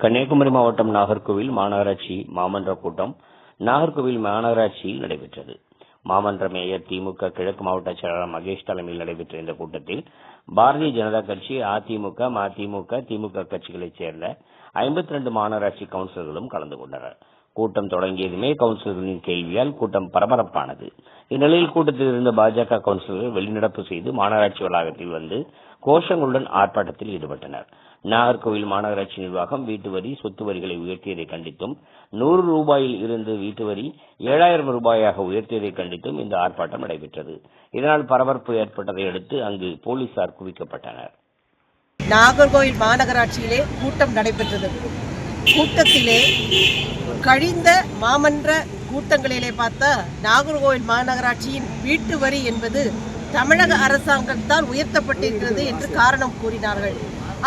கன்னியாகுமரி மாவட்டம் நாகர்கோவில் மாநகராட்சி மாமன்ற கூட்டம் நாகர்கோவில் மாநகராட்சியில் நடைபெற்றது. மாமன்ற மேயர் திமுக கிழக்கு மாவட்ட செயலாளர் மகேஷ் தலைமையில் நடைபெற்ற இந்த கூட்டத்தில் பாரதிய ஜனதா கட்சி அதிமுக மதிமுக திமுக கட்சிகளைச் சேர்ந்த ஐம்பத்தி ரெண்டு மாநகராட்சி கவுன்சிலர்களும் கலந்து கொண்டனர். கூட்டம் தொடங்கியதுமே கவுன்சிலர்களின் கேள்வியால் கூட்டம் பரபரப்பானது. இந்நிலையில் கூட்டத்தில் இருந்த பாஜக கவுன்சிலர்கள் வெளிநடப்பு செய்து மாநகராட்சி வளாகத்தில் வந்து கோஷங்களுடன் ஆர்ப்பாட்டத்தில் ஈடுபட்டனர். நாகர்கோவில் மாநகராட்சி நிர்வாகம் வீட்டு வரி சொத்து வரிகளை உயர்த்தியதை கண்டித்தும் நூறு ரூபாயில் இருந்து வீட்டு வரி ஏழாயிரம் ரூபாயாக உயர்த்தியதை கண்டித்தும் இந்த ஆர்ப்பாட்டம் நடைபெற்றது. இதனால் பரபரப்பு ஏற்பட்டதை அடுத்து அங்கு போலீசார் குவிக்கப்பட்டனர். நாகர்கோவில் மாநகராட்சியிலே கூட்டம் நடைபெற்றது. கூட்டத்திலே கழிந்த மாமன்ற கூட்டங்களிலே பார்த்தா நாகர்கோவில் மாநகராட்சியின் வீட்டு வரி என்பது தமிழக அரசாங்கத்தால் உயர்த்தப்பட்டிருக்கிறது என்று காரணம் கூறினார்கள்.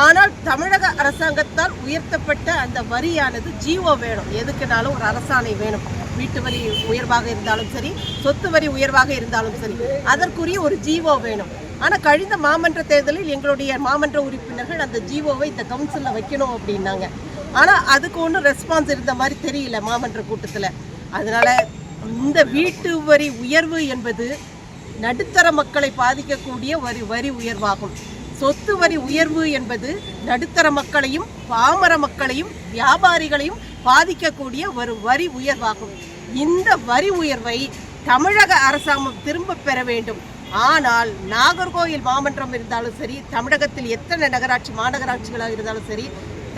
ஆனால் தமிழக அரசாங்கத்தால் உயர்த்தப்பட்ட அந்த வரியானது ஜீவோ வேணும். எதுக்குனாலும் ஒரு அரசாணை வேணும். வீட்டு வரி உயர்வாக இருந்தாலும் சரி சொத்து வரி உயர்வாக இருந்தாலும் சரி அதற்குரிய ஒரு ஜீவோ வேணும். ஆனால் கழிந்த மாமன்ற தேர்தலில் எங்களுடைய மாமன்ற உறுப்பினர்கள் அந்த ஜீவோவை இந்த கவுன்சிலில் வைக்கணும் அப்படின்னாங்க. ஆனால் அதுக்கு ஒன்றும் ரெஸ்பான்ஸ் இருந்த மாதிரி தெரியல மாமன்ற கூட்டத்தில். அதனால் இந்த வீட்டு வரி உயர்வு என்பது நடுத்தர மக்களை பாதிக்கக்கூடிய வரி வரி உயர்வாகும். சொத்து வரி உயர்வு என்பது நடுத்தர மக்களையும் பாமர மக்களையும் வியாபாரிகளையும் பாதிக்கக்கூடிய ஒரு வரி உயர்வாகும். இந்த வரி உயர்வை தமிழக அரசாங்கம் திரும்ப பெற வேண்டும். ஆனால் நாகர்கோவில் மாமன்றம் இருந்தாலும் சரி தமிழகத்தில் எத்தனை நகராட்சி மாநகராட்சிகளாக இருந்தாலும் சரி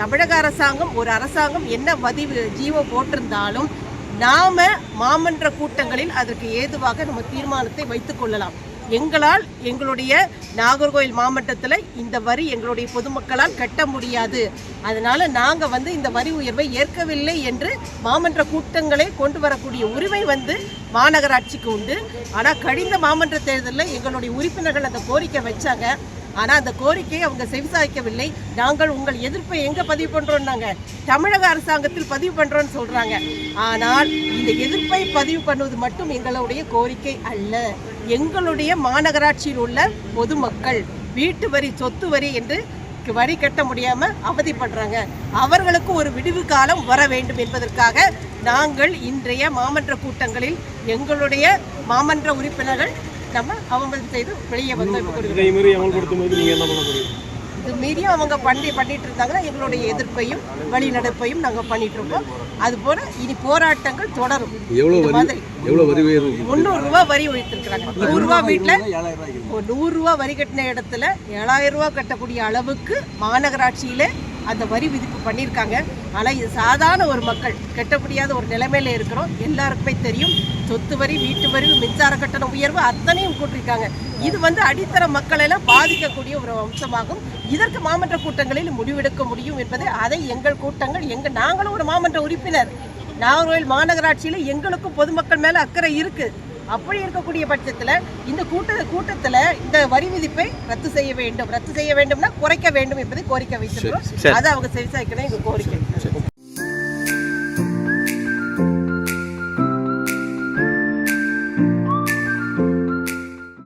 தமிழக அரசாங்கம் ஒரு அரசாங்கம் என்ன பதிவு ஜீவோ போட்டிருந்தாலும் நாம மாமன்ற கூட்டங்களில் அதற்கு ஏதுவாக நம்ம தீர்மானத்தை வைத்துக் கொள்ளலாம். எங்களால் எங்களுடைய நாகர்கோயில் மாவட்டத்தில் இந்த வரி எங்களுடைய பொதுமக்களால் கட்ட முடியாது. அதனால நாங்கள் வந்து இந்த வரி உயர்வை ஏற்கவில்லை என்று மாமன்ற கூட்டங்களே கொண்டு வரக்கூடிய உரிமை வந்து மாநகராட்சிக்கு உண்டு. ஆனால் கழிந்த மாமன்ற தேர்தலில் எங்களுடைய உறுப்பினர்கள் அந்த கோரிக்கை வச்சாங்க. ஆனால் அந்த கோரிக்கையை அவங்க செவிசாய்க்கவில்லை. நாங்கள் உங்கள் எதிர்ப்பை எங்கே பதிவு பண்ணுறோம்னாங்க தமிழக அரசாங்கத்தில் பதிவு பண்ணுறோன்னு சொல்கிறாங்க ஆனால் இந்த எதிர்ப்பை பதிவு பண்ணுவது மட்டும் எங்களுடைய கோரிக்கை அல்ல. எங்களுடைய மாநகராட்சியில் உள்ள பொதுமக்கள் வீட்டு வரி சொத்து வரி என்று வரி கட்ட முடியாம அவதிப்படுறாங்க. அவர்களுக்கு ஒரு விடுவு காலம் வர வேண்டும் என்பதற்காக நாங்கள் இன்றைய மாமன்ற கூட்டங்களில் எங்களுடைய மாமன்ற உறுப்பினர்கள் நம்ம அவமதிப்பு செய்து வெளியே வந்து இதை மீறி அமல்படுத்தும் போது நீங்க என்ன பண்ண முடியும்? இது மீறியும் அவங்க பண்ணி பண்ணிட்டு இருந்தாங்கன்னா எங்களுடைய எதிர்ப்பையும் வழிநடப்பையும் நாங்கள் பண்ணிட்டு இருக்கோம். அதுபோல இனி போராட்டங்கள் தொடரும். எவ்வளவு இது வரி மாதிரி முந்நூறு ரூபாய் வரி உயர்த்திருக்கிறாங்க. நூறு ரூபாய் வீட்டில் நூறு ரூபாய் வரி கட்டின இடத்துல ஏழாயிரம் ரூபாய் கட்டக்கூடிய அளவுக்கு மாநகராட்சியில அந்த வரி விதிப்பு பண்ணியிருக்காங்க. ஆனால் இது சாதாரண ஒரு மக்கள் கெட்ட முடியாத ஒரு நிலைமையில இருக்கிறோம். எல்லாருக்குமே தெரியும் சொத்து வரி வீட்டு வரி மின்சார கட்டண உயர்வு அத்தனையும் கூட்டிருக்காங்க இது வந்து அடித்தர மக்களை எல்லாம் பாதிக்கக்கூடிய ஒரு அம்சமாகும். இதற்கு மாமன்ற கூட்டங்களில் முடிவெடுக்க முடியும் என்பது அதை எங்கள் கூட்டங்கள் எங்கள் நாங்களும் ஒரு மாமன்ற உறுப்பினர் நாகர்கோவில் மாநகராட்சியில் எங்களுக்கும் பொதுமக்கள் மேலே அக்கறை இருக்குது அப்படி இருக்கக்கூடிய பட்சத்தில் இந்த கூட்ட கூட்டத்தில் இந்த வரி விதிப்பை ரத்து செய்ய வேண்டும். ரத்து செய்ய வேண்டும்னா குறைக்க வேண்டும் என்பதை கோரிக்கை வைத்திருக்கிறோம். அதை அவங்க செவிசாய்க்கணும் எங்க கோரிக்கை